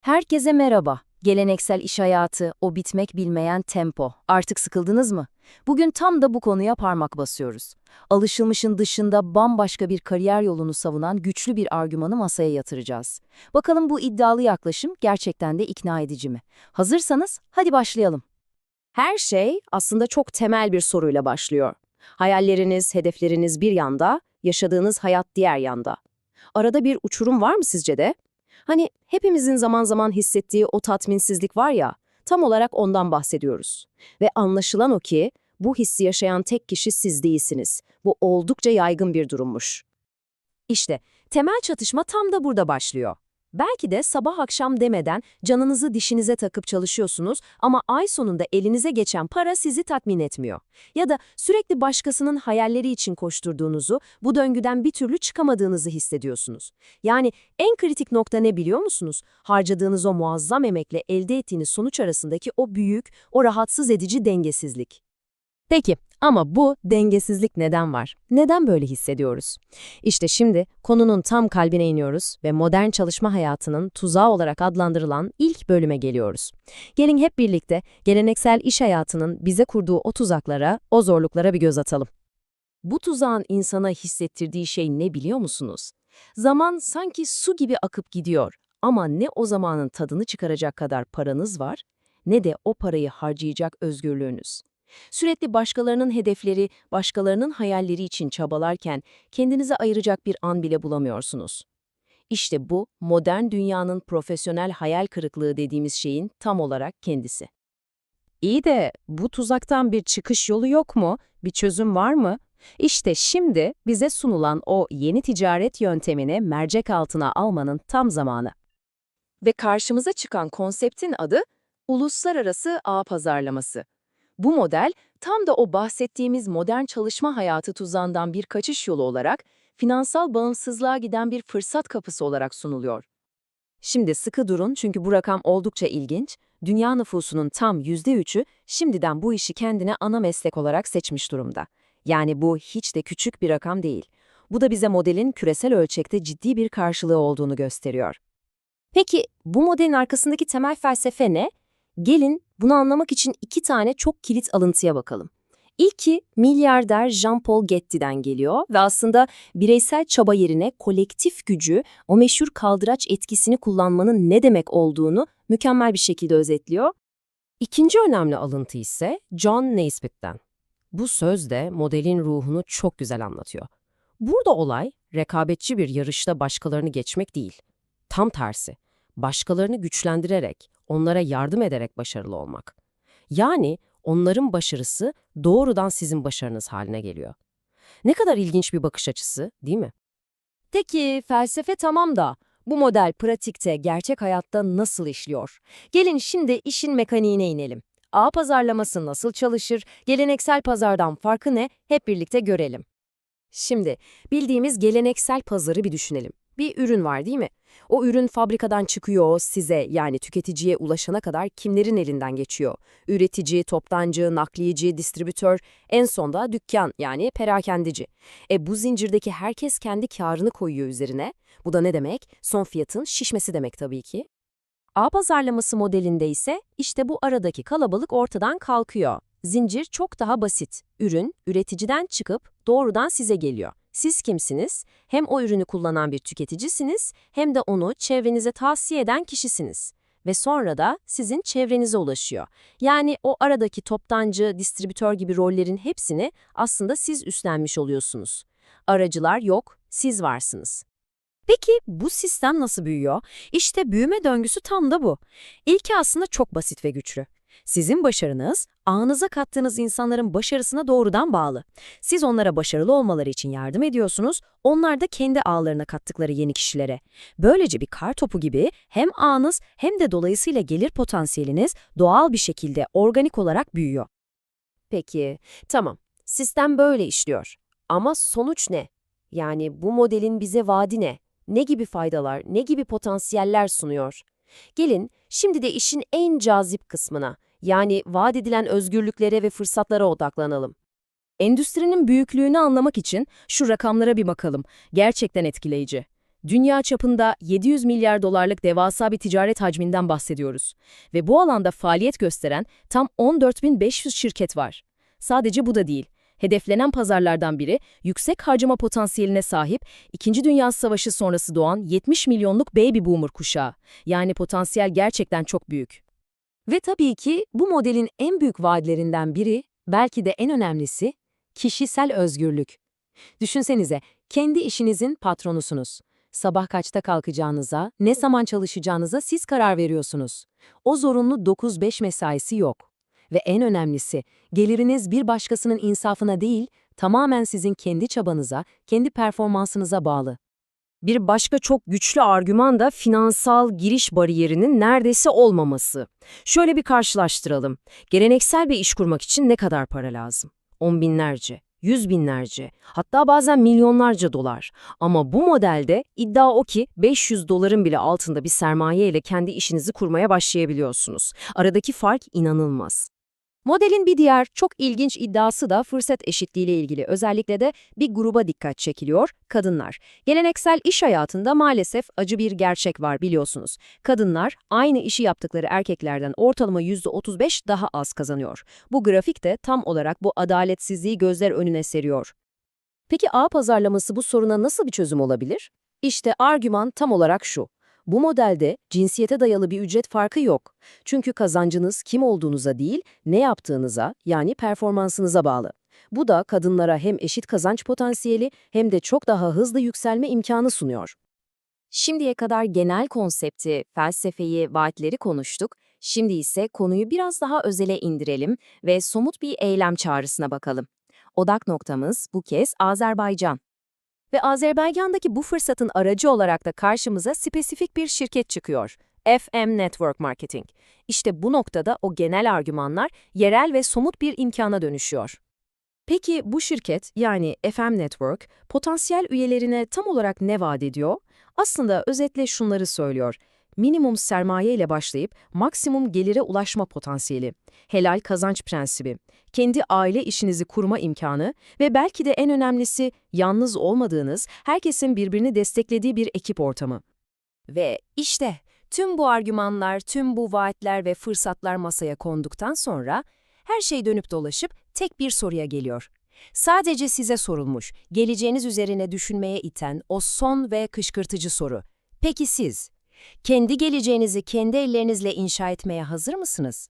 Herkese merhaba. Geleneksel iş hayatı, o bitmek bilmeyen tempo. Artık sıkıldınız mı? Bugün tam da bu konuya parmak basıyoruz. Alışılmışın dışında bambaşka bir kariyer yolunu savunan güçlü bir argümanı masaya yatıracağız. Bakalım bu iddialı yaklaşım gerçekten de ikna edici mi? Hazırsanız hadi başlayalım. Her şey aslında çok temel bir soruyla başlıyor. Hayalleriniz, hedefleriniz bir yanda, yaşadığınız hayat diğer yanda. Arada bir uçurum var mı sizce de? Hani hepimizin zaman zaman hissettiği o tatminsizlik var ya, tam olarak ondan bahsediyoruz. Ve anlaşılan o ki, bu hissi yaşayan tek kişi siz değilsiniz. Bu oldukça yaygın bir durummuş. İşte temel çatışma tam da burada başlıyor. Belki de sabah akşam demeden canınızı dişinize takıp çalışıyorsunuz ama ay sonunda elinize geçen para sizi tatmin etmiyor. Ya da sürekli başkasının hayalleri için koşturduğunuzu, bu döngüden bir türlü çıkamadığınızı hissediyorsunuz. Yani en kritik nokta ne biliyor musunuz? Harcadığınız o muazzam emekle elde ettiğiniz sonuç arasındaki o büyük, o rahatsız edici dengesizlik. Peki ama bu dengesizlik neden var? Neden böyle hissediyoruz? İşte şimdi konunun tam kalbine iniyoruz ve modern çalışma hayatının tuzağı olarak adlandırılan ilk bölüme geliyoruz. Gelin hep birlikte geleneksel iş hayatının bize kurduğu o tuzaklara, o zorluklara bir göz atalım. Bu tuzağın insana hissettirdiği şey ne biliyor musunuz? Zaman sanki su gibi akıp gidiyor ama ne o zamanın tadını çıkaracak kadar paranız var, ne de o parayı harcayacak özgürlüğünüz. Sürekli başkalarının hedefleri, başkalarının hayalleri için çabalarken kendinize ayıracak bir an bile bulamıyorsunuz. İşte bu, modern dünyanın profesyonel hayal kırıklığı dediğimiz şeyin tam olarak kendisi. İyi de bu tuzaktan bir çıkış yolu yok mu? Bir çözüm var mı? İşte şimdi bize sunulan o yeni ticaret yöntemini mercek altına almanın tam zamanı. Ve karşımıza çıkan konseptin adı uluslararası ağ pazarlaması. Bu model tam da o bahsettiğimiz modern çalışma hayatı tuzağından bir kaçış yolu olarak finansal bağımsızlığa giden bir fırsat kapısı olarak sunuluyor. Şimdi sıkı durun çünkü bu rakam oldukça ilginç. Dünya nüfusunun tam %3'ü şimdiden bu işi kendine ana meslek olarak seçmiş durumda. Yani bu hiç de küçük bir rakam değil. Bu da bize modelin küresel ölçekte ciddi bir karşılığı olduğunu gösteriyor. Peki bu modelin arkasındaki temel felsefe ne? Gelin bunu anlamak için iki tane çok kilit alıntıya bakalım. İlki milyarder Jean-Paul Getty'den geliyor ve aslında bireysel çaba yerine kolektif gücü, o meşhur kaldıraç etkisini kullanmanın ne demek olduğunu mükemmel bir şekilde özetliyor. İkinci önemli alıntı ise John Naisbitt'ten. Bu söz de modelin ruhunu çok güzel anlatıyor. Burada olay rekabetçi bir yarışta başkalarını geçmek değil. Tam tersi, başkalarını güçlendirerek, onlara yardım ederek başarılı olmak. Yani onların başarısı doğrudan sizin başarınız haline geliyor. Ne kadar ilginç bir bakış açısı, değil mi? Peki felsefe tamam da bu model pratikte, gerçek hayatta nasıl işliyor? Gelin şimdi işin mekaniğine inelim. Ağ pazarlaması nasıl çalışır, geleneksel pazardan farkı ne hep birlikte görelim. Şimdi bildiğimiz geleneksel pazarı bir düşünelim. Bir ürün var değil mi? O ürün fabrikadan çıkıyor size yani tüketiciye ulaşana kadar kimlerin elinden geçiyor? Üretici, toptancı, nakliyeci, distribütör, en sonda dükkan yani perakendeci. E bu zincirdeki herkes kendi karını koyuyor üzerine. Bu da ne demek? Son fiyatın şişmesi demek tabii ki. Ağ pazarlaması modelinde ise işte bu aradaki kalabalık ortadan kalkıyor. Zincir çok daha basit. Ürün, üreticiden çıkıp doğrudan size geliyor. Siz kimsiniz? Hem o ürünü kullanan bir tüketicisiniz, hem de onu çevrenize tavsiye eden kişisiniz. Ve sonra da sizin çevrenize ulaşıyor. Yani o aradaki toptancı, distribütör gibi rollerin hepsini aslında siz üstlenmiş oluyorsunuz. Aracılar yok, siz varsınız. Peki bu sistem nasıl büyüyor? İşte büyüme döngüsü tam da bu. İlki aslında çok basit ve güçlü. Sizin başarınız, ağınıza kattığınız insanların başarısına doğrudan bağlı. Siz onlara başarılı olmaları için yardım ediyorsunuz, onlar da kendi ağlarına kattıkları yeni kişilere. Böylece bir kar topu gibi hem ağınız hem de dolayısıyla gelir potansiyeliniz doğal bir şekilde organik olarak büyüyor. Peki, tamam. Sistem böyle işliyor. Ama sonuç ne? Yani bu modelin bize vaadi ne? Ne gibi faydalar, ne gibi potansiyeller sunuyor? Gelin şimdi de işin en cazip kısmına, yani vaat edilen özgürlüklere ve fırsatlara odaklanalım. Endüstrinin büyüklüğünü anlamak için şu rakamlara bir bakalım. Gerçekten etkileyici. Dünya çapında 700 milyar dolarlık devasa bir ticaret hacminden bahsediyoruz. Ve bu alanda faaliyet gösteren tam 14.500 şirket var. Sadece bu da değil. Hedeflenen pazarlardan biri, yüksek harcama potansiyeline sahip, İkinci Dünya Savaşı sonrası doğan 70 milyonluk baby boomer kuşağı. Yani potansiyel gerçekten çok büyük. Ve tabii ki bu modelin en büyük vaadlerinden biri, belki de en önemlisi, kişisel özgürlük. Düşünsenize, kendi işinizin patronusunuz. Sabah kaçta kalkacağınıza, ne zaman çalışacağınıza siz karar veriyorsunuz. O zorunlu 9-5 mesaisi yok. Ve en önemlisi, geliriniz bir başkasının insafına değil, tamamen sizin kendi çabanıza, kendi performansınıza bağlı. Bir başka çok güçlü argüman da finansal giriş bariyerinin neredeyse olmaması. Şöyle bir karşılaştıralım. Geleneksel bir iş kurmak için ne kadar para lazım? On binlerce, yüz binlerce, hatta bazen milyonlarca dolar. Ama bu modelde iddia o ki 500 doların bile altında bir sermaye ile kendi işinizi kurmaya başlayabiliyorsunuz. Aradaki fark inanılmaz. Modelin bir diğer çok ilginç iddiası da fırsat eşitliğiyle ilgili. Özellikle de bir gruba dikkat çekiliyor, kadınlar. Geleneksel iş hayatında maalesef acı bir gerçek var biliyorsunuz. Kadınlar aynı işi yaptıkları erkeklerden ortalama %35 daha az kazanıyor. Bu grafik de tam olarak bu adaletsizliği gözler önüne seriyor. Peki ağ pazarlaması bu soruna nasıl bir çözüm olabilir? İşte argüman tam olarak şu. Bu modelde cinsiyete dayalı bir ücret farkı yok. Çünkü kazancınız kim olduğunuza değil, ne yaptığınıza yani performansınıza bağlı. Bu da kadınlara hem eşit kazanç potansiyeli hem de çok daha hızlı yükselme imkanı sunuyor. Şimdiye kadar genel konsepti, felsefeyi, vaatleri konuştuk. Şimdi ise konuyu biraz daha özele indirelim ve somut bir eylem çağrısına bakalım. Odak noktamız bu kez Azerbaycan. Ve Azerbaycan'daki bu fırsatın aracı olarak da karşımıza spesifik bir şirket çıkıyor. FM Network Marketing. İşte bu noktada o genel argümanlar yerel ve somut bir imkana dönüşüyor. Peki bu şirket yani FM Network potansiyel üyelerine tam olarak ne vaat ediyor? Aslında özetle şunları söylüyor. Minimum sermaye ile başlayıp maksimum gelire ulaşma potansiyeli, helal kazanç prensibi, kendi aile işinizi kurma imkanı ve belki de en önemlisi yalnız olmadığınız, herkesin birbirini desteklediği bir ekip ortamı. Ve işte tüm bu argümanlar, tüm bu vaatler ve fırsatlar masaya konduktan sonra her şey dönüp dolaşıp tek bir soruya geliyor. Sadece size sorulmuş, geleceğiniz üzerine düşünmeye iten o son ve kışkırtıcı soru. Peki siz? Kendi geleceğinizi kendi ellerinizle inşa etmeye hazır mısınız?